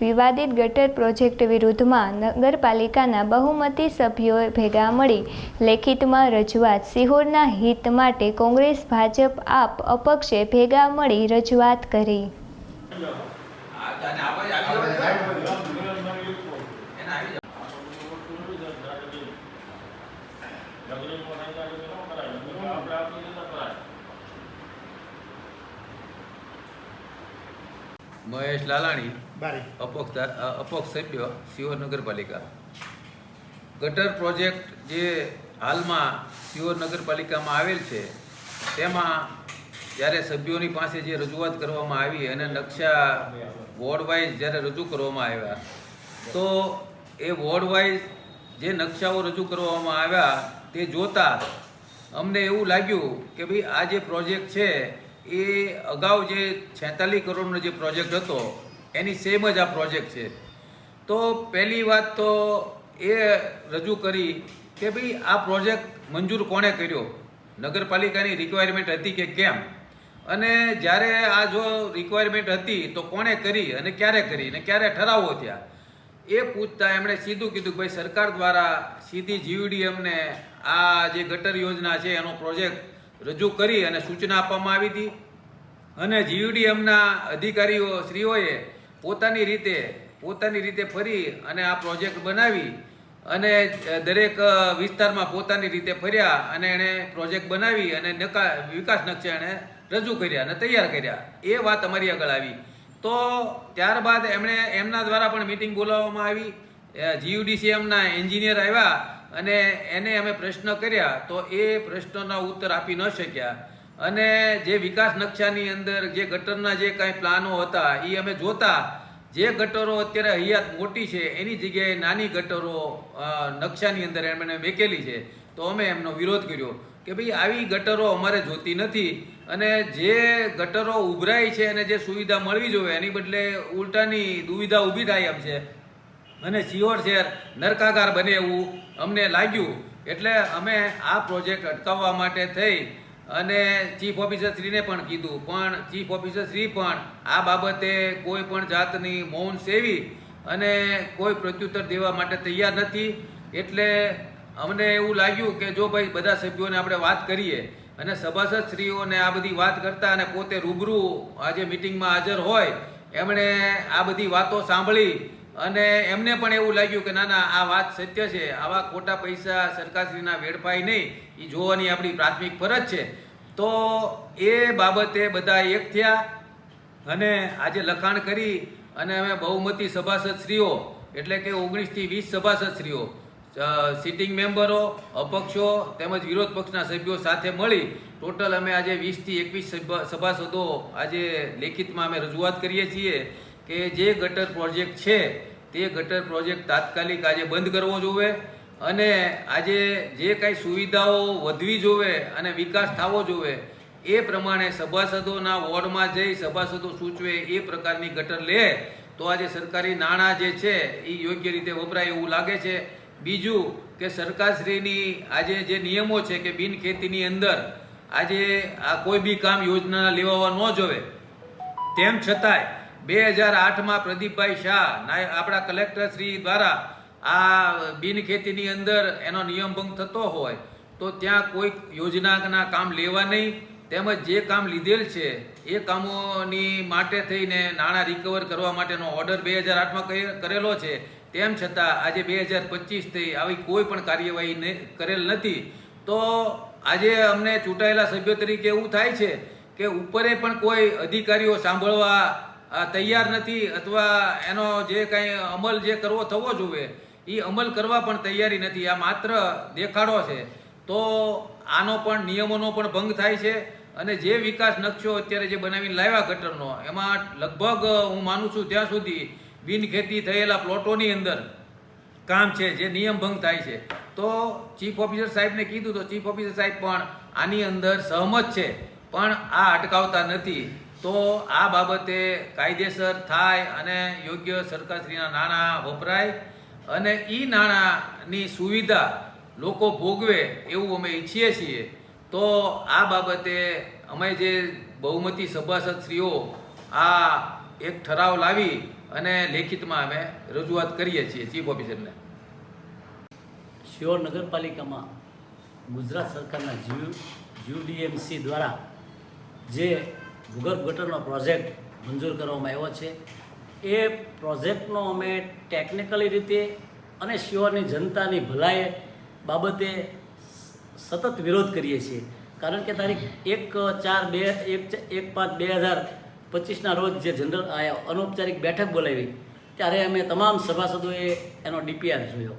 વિવાદિત ગટર પ્રોજેક્ટ વિરુદ્ધમાં નગરપાલિકાના બહુમતી સભ્યોએ ભેગા મળી લેખિતમાં રજૂઆત. સિહોરના હિત માટે કોંગ્રેસ, ભાજપ, આપ અપક્ષે ભેગા મળી રજૂઆત કરી. મહેશ લાલાણી અપક્ષ અપક્ષ સભ્ય સિહોર નગરપાલિકા ગટર પ્રોજેક્ટ જે હાલમાં સિહોર નગરપાલિકામાં આવેલ છે તેમાં જ્યારે સભ્યોની પાસે જે રજૂઆત કરવામાં આવી અને નકશા વોર્ડ વાઇઝ જ્યારે રજૂ કરવામાં આવ્યા તો એ વોર્ડ વાઇઝ જે નકશાઓ રજૂ કરવામાં આવ્યા તે જોતા અમને એવું લાગ્યું કે ભાઈ આ જે પ્રોજેક્ટ છે એ અગાઉ જે છેતાલીસ કરોડનો જે પ્રોજેક્ટ હતો, એની સેમ જ આ પ્રોજેક્ટ છે. તો પહેલી વાત તો એ રજૂ કરી કે ભાઈ આ પ્રોજેક્ટ મંજૂર કોણે કર્યો? નગરપાલિકાની રિક્વાયરમેન્ટ હતી કે કેમ? અને જ્યારે આ જો રિક્વાયરમેન્ટ હતી તો કોણે કરી અને ક્યારે કરી અને ક્યારે ઠરાવો થયા? એ પૂછતા એમણે સીધું કીધું કે ભાઈ સરકાર દ્વારા સીધી જીવીડી અમને આ જે ગટર યોજના છે એનો પ્રોજેક્ટ રજૂ કરી અને સૂચના આપવામાં આવી હતી. અને જીયુડી એમના અધિકારીઓ શ્રીઓએ પોતાની રીતે પોતાની રીતે ફરી અને આ પ્રોજેક્ટ બનાવી અને દરેક વિસ્તારમાં પોતાની રીતે ફર્યા અને એણે પ્રોજેક્ટ બનાવી અને નકા, વિકાસ નકશા એણે રજૂ કર્યા અને તૈયાર કર્યા. એ વાત અમારી આગળ આવી. તો ત્યારબાદ એમણે એમના દ્વારા પણ મિટિંગ બોલાવવામાં આવી. જીયુડીસીએમના એન્જિનિયર આવ્યા અને એને અમે પ્રશ્ન કર્યા તો એ પ્રશ્નોના ઉત્તર આપી ન શક્યા. અને જે વિકાસ નકશાની અંદર જે ગટરના જે કાંઈ પ્લાનો હતા એ અમે જોતા. જે ગટરો અત્યારે હૈયાત મોટી છે, એની જગ્યાએ નાની ગટરો નકશાની અંદર એમણે મેકેલી છે. તો અમે એમનો વિરોધ કર્યો કે ભાઈ આવી ગટરો અમારે જોતી નથી. અને જે ગટરો ઉભરાય છે અને જે સુવિધા મળવી જોઈએ, એની બદલે ઉલટાની દુવિધા ઊભી થાય એમ છે. અને સિયોર શહેર નરકાગાર બને એવું અમને લાગ્યું. એટલે અમે આ પ્રોજેક્ટ અટકાવવા માટે થઈ અને ચીફ ઓફિસર શ્રીને પણ કીધું. પણ ચીફ ઓફિસર શ્રી પણ આ બાબતે કોઈ પણ જાતની મૌન સેવી અને કોઈ પ્રત્યુત્તર દેવા માટે તૈયાર નથી. એટલે અમને એવું લાગ્યું કે જો ભાઈ બધા સભ્યોને આપણે વાત કરીએ અને સભાસદ શ્રીઓને આ બધી વાત કરતા અને પોતે રૂબરૂ આજે મિટિંગમાં હાજર હોય, એમણે આ બધી વાતો સાંભળી અને એમને પણ એવું લાગ્યું કે ના ના, આ વાત સત્ય છે. આવા ખોટા પૈસા સરકારશ્રીના વેડફાય નહીં. એ જોવાની આપણી પ્રાથમિક ફરજ છે. તો એ બાબતે બધા એક થયા અને આજે લખાણ કરી અને અમે બહુમતી સભાસદ શ્રીઓ એટલે કે ઓગણીસથી વીસ સભાસદ શ્રીઓ સિટિંગ મેમ્બરો અપક્ષો તેમજ વિરોધ પક્ષના સભ્યો સાથે મળી ટોટલ અમે આજે વીસથી એકવીસ સભાસદો આજે લેખિતમાં અમે રજૂઆત કરીએ છીએ. કે જે ગટર પ્રોજેક્ટ છે, તે ગટર પ્રોજેક્ટ તાત્કાલિક આજે બંધ કરવો જોઈએ અને આજે જે કાંઈ સુવિધાઓ વધવી જોઈએ અને વિકાસ થવો જોઈએ એ પ્રમાણે સભાસદોના વોર્ડમાં જઈ સભાસદો સૂચવે એ પ્રકારની ગટર લે, તો આજે સરકારી નાણાં જે છે, એ યોગ્ય રીતે વપરાય એવું લાગે છે. બીજું કે સરકારશ્રીની આજે જે નિયમો છે કે બિન ખેતીની અંદર આજે આ કોઈ બી કામ યોજના લેવા ન જોવે, તેમ છતાંય બે હજાર આઠમાં પ્રદીપભાઈ શાહ, નાય, આપણા કલેક્ટર શ્રી દ્વારા આ બિનખેતીની અંદર એનો નિયમ ભંગ થતો હોય, તો ત્યાં કોઈ યોજનાના કામ લેવા નહીં, તેમજ જે કામ લીધેલ છે, એ કામોની માટે થઈને નાણાં રિકવર કરવા માટેનો ઓર્ડર બે હજાર આઠમાં કરેલો છે. તેમ છતાં આજે બે હજાર પચીસ થઈ આવી કોઈ પણ કાર્યવાહી કરેલ નથી. તો આજે અમને ચૂંટાયેલા સભ્યો તરીકે એવું થાય છે કે ઉપરે પણ કોઈ અધિકારીઓ સાંભળવા તૈયાર નથી અથવા એનો જે કાંઈ અમલ જે કરવો થવો જોઈએ એ અમલ કરવા પણ તૈયારી નથી. આ માત્ર દેખાડો છે. તો આનો પણ નિયમોનો પણ ભંગ થાય છે અને જે વિકાસ નકશો અત્યારે જે બનાવીને લાવ્યા ગટરનો, એમાં લગભગ હું માનું છું ત્યાં સુધી બિન ખેતી થયેલા પ્લોટોની અંદર કામ છે, જે નિયમ ભંગ થાય છે. તો ચીફ ઓફિસર સાહેબને કીધું તો ચીફ ઓફિસર સાહેબ પણ આની અંદર સહમત છે, પણ આ અટકાવતા નથી. તો આ બાબતે કાયદેસર થાય અને યોગ્ય સરકારશ્રીના નાણાં વપરાય અને એ નાણાંની સુવિધા લોકો ભોગવે એવું અમે ઈચ્છીએ છીએ. તો આ બાબતે અમે જે બહુમતી સભાસદ શ્રીઓ આ એક ઠરાવ લાવી અને લેખિતમાં અમે રજૂઆત કરીએ છીએ ચીફ ઓફિસરને. શિહોર નગરપાલિકામાં ગુજરાત સરકારના જીયુ યુડીએમસી દ્વારા જે ભૂગર્ભ ગટરનો પ્રોજેક્ટ મંજૂર કરવામાં આવ્યો છે. એ પ્રોજેક્ટનો અમે ટેકનિકલી રીતે અને શિહોરની જનતાની ભલાઈ બાબતે સતત વિરોધ કરીએ છીએ. કારણ કે તારીખ એક ચાર બે એક એક પાંચ બે હજાર પચીસના રોજ જે જનરલ અનૌપચારિક બેઠક બોલાવી, ત્યારે અમે તમામ સભાસદોએ એનો ડીપીઆર જોયો.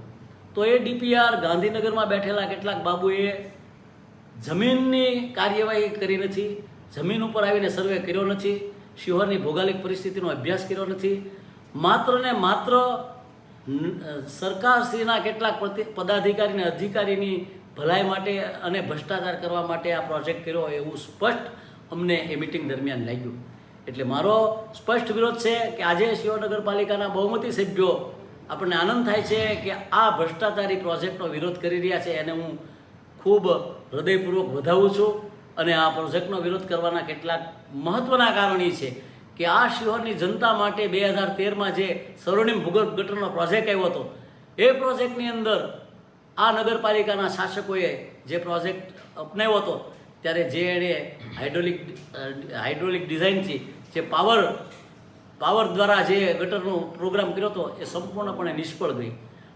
તો એ ડીપીઆર ગાંધીનગરમાં બેઠેલા કેટલાક બાબુએ જમીનની કાર્યવાહી કરી નથી જમીન ઉપર આવીને સર્વે કર્યો નથી, શિહોરની ભૌગોલિક પરિસ્થિતિનો અભ્યાસ કર્યો નથી. માત્ર ને માત્ર સરકારશ્રીના કેટલાક પદાધિકારી અને અધિકારીની ભલાઈ માટે અને ભ્રષ્ટાચાર કરવા માટે આ પ્રોજેક્ટ કર્યો એવું સ્પષ્ટ અમને એ મિટિંગ દરમિયાન લાગ્યું. એટલે મારો સ્પષ્ટ વિરોધ છે કે આજે શિહોર નગરપાલિકાના બહુમતી સભ્યો આપણને આનંદ થાય છે કે આ ભ્રષ્ટાચારી પ્રોજેક્ટનો વિરોધ કરી રહ્યા છે એને હું ખૂબ હૃદયપૂર્વક વધાવું છું. અને આ પ્રોજેક્ટનો વિરોધ કરવાના કેટલાક મહત્ત્વના કારણ એ છે કે આ શિહોરની જનતા માટે બે હજાર તેરમાં જે સર્વનિમ ભૂગર્ભ ગટરનો પ્રોજેક્ટ આવ્યો હતો, એ પ્રોજેક્ટની અંદર આ નગરપાલિકાના શાસકોએ જે પ્રોજેક્ટ અપનાવ્યો હતો, ત્યારે જે એણે હાઇડ્રોલિક હાઇડ્રોલિક ડિઝાઇનથી જે પાવર પાવર દ્વારા જે ગટરનો પ્રોગ્રામ કર્યો હતો, એ સંપૂર્ણપણે નિષ્ફળ ગઈ.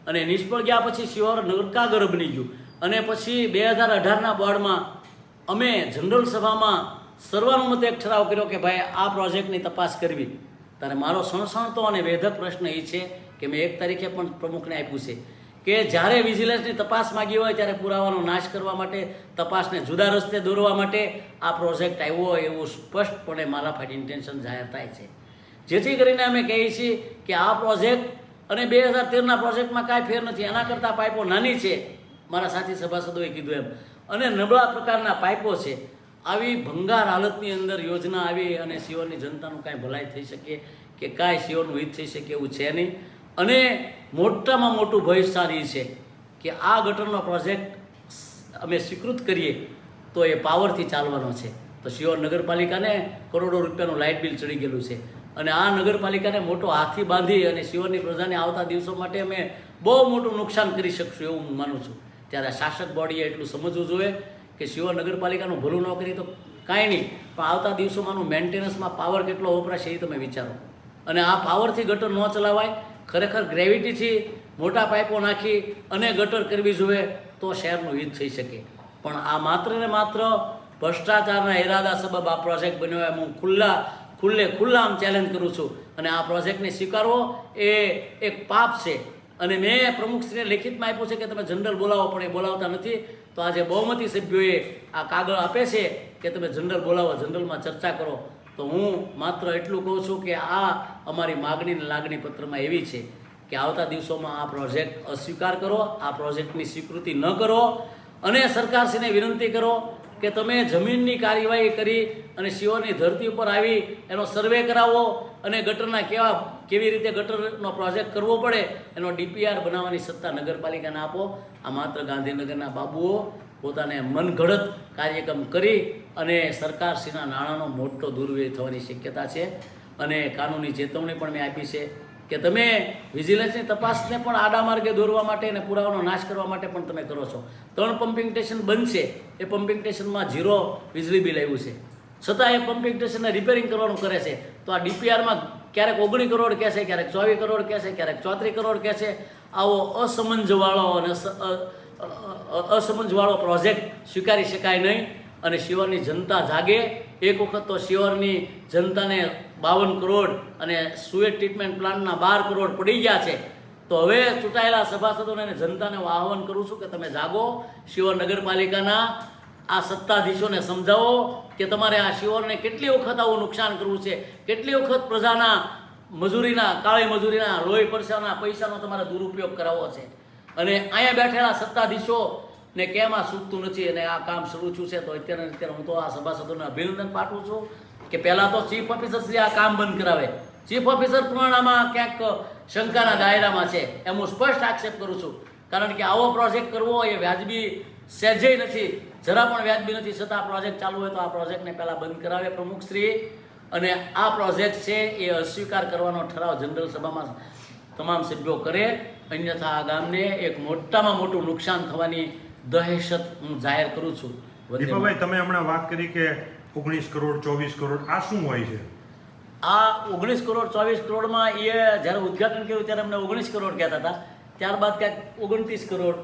અને નિષ્ફળ ગયા પછી શિહોર નરકાગર બની ગયું અને પછી બે હજાર અઢારના બોર્ડમાં અમે જનરલ સભામાં સર્વાનુમતે એક ઠરાવ કર્યો કે ભાઈ, આ પ્રોજેક્ટની તપાસ કરવી. ત્યારે મારો સણસણતો અને વેધક પ્રશ્ન એ છે કે મેં એક તારીખે પણ પ્રમુખને આપ્યું છે કે જ્યારે વિજિલન્સની તપાસ માગી હોય, ત્યારે પુરાવાનો નાશ કરવા માટે, તપાસને જુદા રસ્તે દોરવા માટે આ પ્રોજેક્ટ આવ્યો હોય એવું સ્પષ્ટપણે મારા ફાઇટ ઇન્ટેન્શન જાહેર થાય છે. જેથી કરીને અમે કહીએ છીએ કે આ પ્રોજેક્ટ અને બે હજાર તેરના પ્રોજેક્ટમાં કાંઈ ફેર નથી. એના કરતાં પાઇપો નાની છે. મારા સાથી સભાસદોએ કીધું એમ. અને નબળા પ્રકારના પાઇપો છે. આવી ભંગાર હાલતની અંદર યોજના આવી અને શિવરની જનતાનું કાંઈ ભલાઈ થઈ શકે કે કાંઈ શિવનું હિત થઈ શકે એવું છે નહીં. અને મોટામાં મોટું ભવિષ્ય એ છે કે આ ગટરનો પ્રોજેક્ટ અમે સ્વીકૃત કરીએ તો એ પાવરથી ચાલવાનો છે. તો શિહોર નગરપાલિકાને કરોડો રૂપિયાનું લાઇટ બિલ ચડી ગયેલું છે. અને આ નગરપાલિકાને મોટો હાથી બાંધી અને શિહોરની પ્રજાને આવતા દિવસો માટે અમે બહુ મોટું નુકસાન કરી શકશું એવું હું માનું છું. ત્યારે શાસક બોડીએ એટલું સમજવું જોઈએ કે શિવ નગરપાલિકાનું ભલું ન કરી તો કાંઈ નહીં. પણ આવતા દિવસોમાંનું મેન્ટેનન્સમાં પાવર કેટલો વપરાશે એ તમે વિચારો. અને આ પાવરથી ગટર ન ચલાવાય, ખરેખર ગ્રેવિટીથી મોટા પાઇપો નાખી અને ગટર કરવી જોઈએ તો શહેરનું હિત થઈ શકે. પણ આ માત્ર ને માત્ર ભ્રષ્ટાચારના ઇરાદા સબબ આ પ્રોજેક્ટ બન્યો એમ હું ખુલ્લા, ખુલ્લે ખુલ્લા આમ ચેલેન્જ કરું છું. અને આ પ્રોજેક્ટને સ્વીકારવો એ એક પાપ છે. અને મેં પ્રમુખશ્રીને લેખિતમાં આપ્યું છે કે તમે જનરલ બોલાવો, પણ એ બોલાવતા નથી. તો આજે બહુમતી સભ્યોએ આ કાગળ આપે છે કે તમે જનરલ બોલાવો, જનરલમાં ચર્ચા કરો. તો હું માત્ર એટલું કહું છું કે આ અમારી માગણી અને લાગણી પત્રમાં એવી છે કે આવતા દિવસોમાં આ પ્રોજેક્ટ અસ્વીકાર કરો, આ પ્રોજેક્ટની સ્વીકૃતિ ન કરો અને સરકારશ્રીને વિનંતી કરો કે તમે જમીનની કાર્યવાહી કરી અને શિવોની ધરતી ઉપર આવી એનો સર્વે કરાવો અને ગટરના કેવા કેવી રીતે ગટરનો પ્રોજેક્ટ કરવો પડે એનો ડીપીઆર બનાવવાની સત્તા નગરપાલિકાને આપો. આ માત્ર ગાંધીનગરના બાબુઓ પોતાને મનઘડત કાર્યક્રમ કરી અને સરકારશ્રીના નાણાંનો મોટો દુર્વ્યય થવાની શક્યતા છે. અને કાનૂની ચેતવણી પણ મેં આપી છે કે તમે વિજિલન્સની તપાસને પણ આડા માર્ગે દોરવા માટે અને પુરાવાનો નાશ કરવા માટે પણ તમે કરો છો. ત્રણ પમ્પિંગ સ્ટેશન બનશે એ પમ્પિંગ સ્ટેશનમાં ઝીરો વીજળી બિલ આવ્યું છે. છતાં એ પમ્પિંગ સ્ટેશનને રિપેરિંગ કરવાનું કરે છે. તો આ ડીપીઆરમાં ક્યારેક ઓગણી કરોડ કહેશે ક્યારેક ચોવીસ કરોડ કહેશે ક્યારેક ચોત્રીસ કરોડ કહેશે આવો અસમંજવાળો અને અસમંજવાળો પ્રોજેક્ટ સ્વીકારી શકાય નહીં અને શિવરની જનતા જાગે. એક વખત તો શિવરની જનતાને બાવન કરોડ અને સુએટ ટ્રીટમેન્ટ પ્લાન્ટના બાર કરોડ પડી ગયા છે. તો હવે ચૂંટાયેલા સભાસદોને જનતાને હું આહવાન કરું છું કે તમે જાગો. શિવર નગરપાલિકાના આ સત્તાધીશોને સમજાવો કે તમારે આ શિવરને કેટલી વખત આવું નુકસાન કરવું છે? કેટલી વખત પ્રજાના મજૂરીના, કાળી મજૂરીના, લોહી પરસાના પૈસાનો તમારે દુરુપયોગ કરાવવો છે? અને અહીંયા બેઠેલા સત્તાધીશો ને કેમ આ સૂકતું નથી અને આ કામ શરૂ થયું છે? તો અત્યારે અત્યારે હું તો આ સભાસદોને અભિનંદન પાઠવું છું કે પહેલાં તો ચીફ ઓફિસર શ્રી આ કામ બંધ કરાવે. ચીફ ઓફિસર પણ ક્યાંક શંકાના દાયરામાં છે. એમ હું સ્પષ્ટ આક્ષેપ કરું છું. કારણ કે આવો પ્રોજેક્ટ કરવો એ વ્યાજબી સહેજે નથી જરા પણ વ્યાજબી નથી છતાં આ પ્રોજેક્ટ ચાલુ હોય તો આ પ્રોજેક્ટને પહેલાં બંધ કરાવે પ્રમુખશ્રી. અને આ પ્રોજેક્ટ છે એ અસ્વીકાર કરવાનો ઠરાવ જનરલ સભામાં તમામ સભ્યો કરે. અન્યથા આ ગામને એક મોટામાં મોટું નુકસાન થવાની દહેશત હું જાહેર કરું છું. વંદે દીપકભાઈ તમે હમણાં વાત કરી કે ઓગણીસ કરોડ ચોવીસ કરોડ આ શું હોય છે? આ ઓગણીસ કરોડ ચોવીસ કરોડમાં એ જ્યારે ઉદ્ઘાટન કર્યું ત્યારે અમને ઓગણીસ કરોડ કહેતા હતા. ત્યારબાદ ક્યાંક ઓગણત્રીસ કરોડ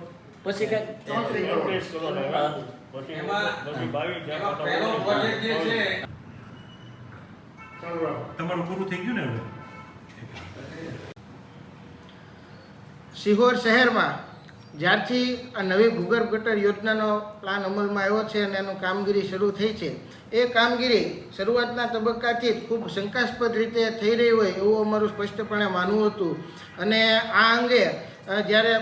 પછી છે તમારું પૂરું થઈ ગયું ને હવે? સિહોર શહેરમાં જ્યારથી આ નવી ભૂગર્ભ ગટર યોજનાનો પ્લાન અમલમાં આવ્યો છે અને એનું કામગીરી શરૂ થઈ છે એ કામગીરી શરૂઆતના તબક્કાથી જ ખૂબ શંકાસ્પદ રીતે થઈ રહી હોય એવું અમારું સ્પષ્ટપણે માનવું હતું. અને આ અંગે જ્યારે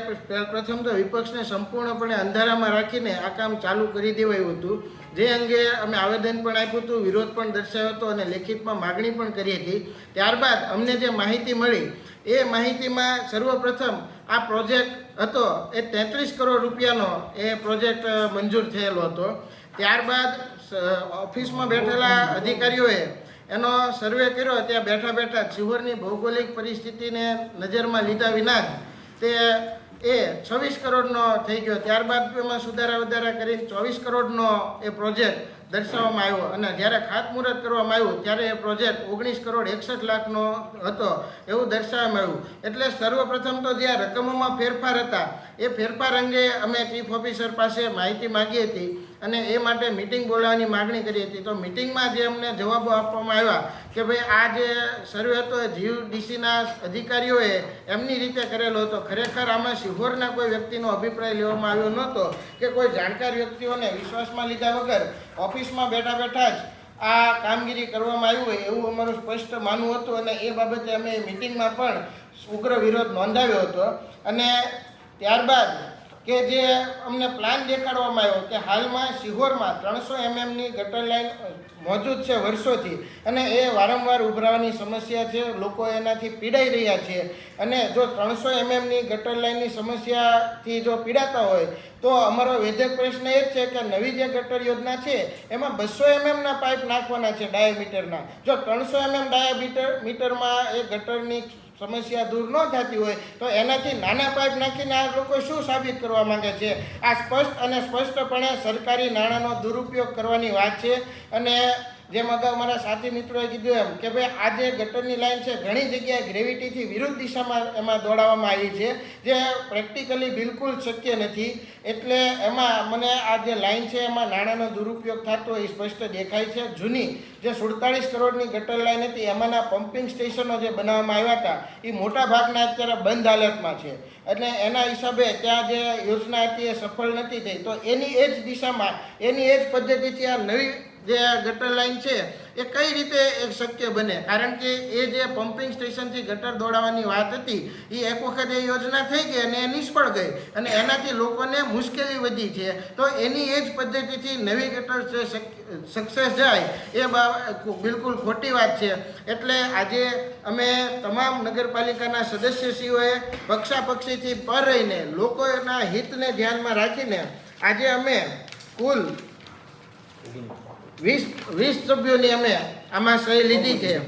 પ્રથમ તો વિપક્ષને સંપૂર્ણપણે અંધારામાં રાખીને આ કામ ચાલુ કરી દેવાયું હતું. જે અંગે અમે આવેદન પણ આપ્યું હતું, વિરોધ પણ દર્શાવ્યો હતો અને લેખિતમાં માગણી પણ કરી હતી. ત્યારબાદ અમને જે માહિતી મળી, એ માહિતીમાં સર્વપ્રથમ આ પ્રોજેક્ટ હતો, એ તેત્રીસ કરોડ રૂપિયાનો એ પ્રોજેક્ટ મંજૂર થયેલો હતો. ત્યારબાદ ઓફિસમાં બેઠેલા અધિકારીઓએ એનો સર્વે કર્યો, ત્યાં બેઠા બેઠા સિહોરની ભૌગોલિક પરિસ્થિતિને નજરમાં લીધા વિના તે એ છવ્વીસ કરોડનો થઈ ગયો. ત્યારબાદ એમાં સુધારા વધારા કરીને ચોવીસ કરોડનો એ પ્રોજેક્ટ દર્શાવવામાં આવ્યો. અને જ્યારે ખાતમુહૂર્ત કરવામાં આવ્યું, ત્યારે એ પ્રોજેક્ટ ઓગણીસ કરોડ એકસઠ લાખનો હતો એવું દર્શાવવામાં આવ્યું. એટલે સર્વપ્રથમ તો જે રકમોમાં ફેરફાર હતા, એ ફેરફાર અંગે અમે ચીફ ઓફિસર પાસે માહિતી માગી હતી. અને એ માટે મિટિંગ બોલાવવાની માગણી કરી હતી. તો મિટિંગમાં જે અમને જવાબો આપવામાં આવ્યા કે ભાઈ, આ જે સર્વે હતો એ જીયુડીસીના અધિકારીઓએ એમની રીતે કરેલો હતો. ખરેખર આમાં સિહોરના કોઈ વ્યક્તિનો અભિપ્રાય લેવામાં આવ્યો નહોતો કે કોઈ જાણકાર વ્યક્તિઓને વિશ્વાસમાં લીધા વગર ઓફિસમાં બેઠા બેઠા જ આ કામગીરી કરવામાં આવ્યું હોય એવું અમારું સ્પષ્ટ માનવું હતું અને એ બાબતે અમે મિટિંગમાં પણ ઉગ્ર વિરોધ નોંધાવ્યો હતો. અને ત્યારબાદ કે જે અમને પ્લાન દેખાડવામાં આવ્યો કે હાલમાં સિહોરમાં ત્રણસો એમએમની ગટર લાઈન મોજૂદ છે વર્ષોથી અને એ વારંવાર ઉભરાવાની સમસ્યા છે, લોકો એનાથી પીડાઈ રહ્યા છે. અને જો ત્રણસો એમએમની ગટર લાઇનની સમસ્યાથી જો પીડાતા હોય, તો અમારો વેધક પ્રશ્ન એ જ છે કે નવી જે ગટર યોજના છે, એમાં બસો એમએમના પાઇપ નાખવાના છે ડાયામીટરના જો ત્રણસો એમએમ ડાયામીટર મીટરમાં એ ગટરની સમસ્યા દૂર ન થતી હોય, તો એનાથી નાના પાઇપ નાખીને આ લોકો શું સાબિત કરવા માંગે છે? આ સ્પષ્ટ અને સ્પષ્ટપણે સરકારી નાણાંનો દુરુપયોગ કરવાની વાત છે અને જેમ અગાઉ મારા સાથી મિત્રોએ કીધું એમ કે ભાઈ, આ જે ગટરની લાઈન છે, ઘણી જગ્યાએ ગ્રેવિટીથી વિરુદ્ધ દિશામાં એમાં દોડાવવામાં આવી છે, જે પ્રેક્ટિકલી બિલકુલ શક્ય નથી. એટલે એમાં મને આ જે લાઈન છે, એમાં નાણાંનો દુરુપયોગ થતો એ સ્પષ્ટ દેખાય છે. જૂની જે સુડતાળીસ કરોડની ગટર લાઈન હતી, એમાંના પમ્પિંગ સ્ટેશનો જે બનાવવામાં આવ્યા હતા, એ મોટા ભાગના અત્યારે બંધ હાલતમાં છે. એટલે એના હિસાબે ત્યાં જે યોજના હતી, એ સફળ નથી થઈ. તો એની એ જ દિશામાં, એની એ જ પદ્ધતિથી આ નવી જે ગટર લાઈન છે, એ કઈ રીતે એક શક્ય બને? કારણ કે એ જે પમ્પિંગ સ્ટેશનથી ગટર દોડાવવાની વાત હતી એ એક વખત એ યોજના થઈ ગઈ અને એ નિષ્ફળ ગઈ. અને એનાથી લોકોને મુશ્કેલી વધી છે. તો એની એ જ પદ્ધતિથી નવી ગટર છે સક્સેસ જાય, એ બિલકુલ ખોટી વાત છે. એટલે આજે અમે તમામ નગરપાલિકાના સદસ્યશ્રીઓએ પક્ષાપક્ષીથી પર રહીને, લોકોના હિતને ધ્યાનમાં રાખીને, આજે અમે કુલ વીસ વીસ સભ્યોની અમે આમાં સહી લીધી છે.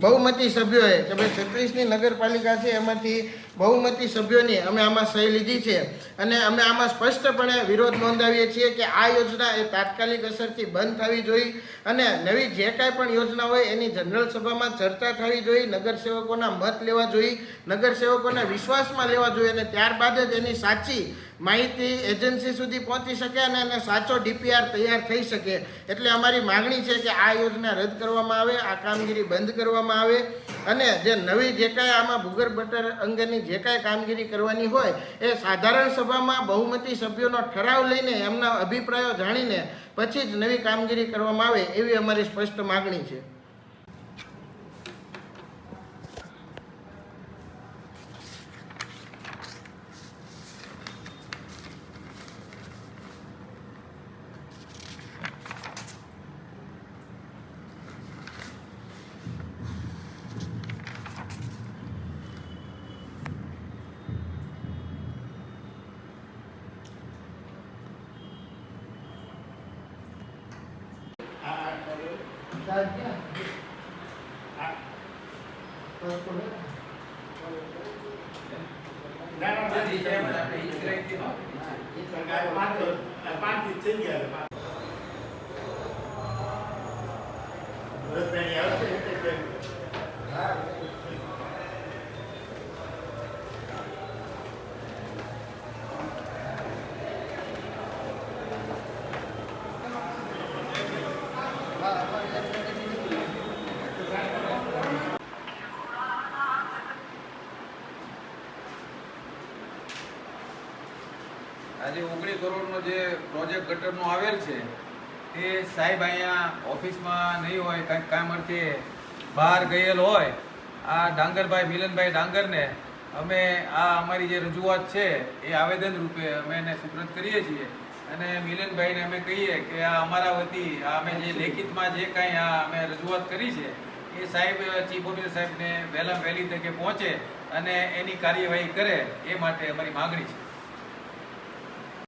બહુમતી સભ્યોએ, કે ભાઈ છત્રીસની નગરપાલિકા છે, એમાંથી બહુમતી સભ્યોની અમે આમાં સહી લીધી છે. અને અમે આમાં સ્પષ્ટપણે વિરોધ નોંધાવીએ છીએ કે આ યોજના એ તાત્કાલિક અસરથી બંધ થવી જોઈએ અને નવી જે કાંઈ પણ યોજના હોય એની જનરલ સભામાં ચર્ચા થવી જોઈએ, નગરસેવકોના મત લેવા જોઈએ, નગરસેવકોના વિશ્વાસમાં લેવા જોઈએ અને ત્યારબાદ જ એની સાચી માહિતી એજન્સી સુધી પહોંચી શકે અને એને સાચો ડીપીઆર તૈયાર થઈ શકે. એટલે અમારી માગણી છે કે આ યોજના રદ કરવામાં આવે, આ કામગીરી બંધ કરવામાં આવે અને જે નવી જે કાંઈ આમાં ભૂગર્ભ ગટર અંગેની જે કાંઈ કામગીરી કરવાની હોય, એ સાધારણ સભામાં બહુમતી સભ્યોનો ઠરાવ લઈને એમના અભિપ્રાયો જાણીને પછી જ નવી કામગીરી કરવામાં આવે એવી અમારી સ્પષ્ટ માગણી છે. દીધું. આજે ઓગણીસ કરોડનો જે પ્રોજેક્ટ ગટરનો આવેલ છે તે સાહેબ અહીંયા ઓફિસમાં નહીં હોય, કંઈક કામ અર્થે બહાર ગયેલ હોય, આ ડાંગરભાઈ, મિલનભાઈ ડાંગરને અમે આ અમારી જે રજૂઆત છે, એ આવેદન રૂપે અમે એને સુપ્રત કરીએ છીએ. અને મિલનભાઈને અમે કહીએ કે આ અમારા વતી આ અમે જે લેખિતમાં જે કાંઈ આ અમે રજૂઆત કરી છે, એ સાહેબ, ચીફ ઓફિસર સાહેબને વહેલા વહેલી તકે પહોંચે અને એની કાર્યવાહી કરે, એ માટે અમારી માગણી છે.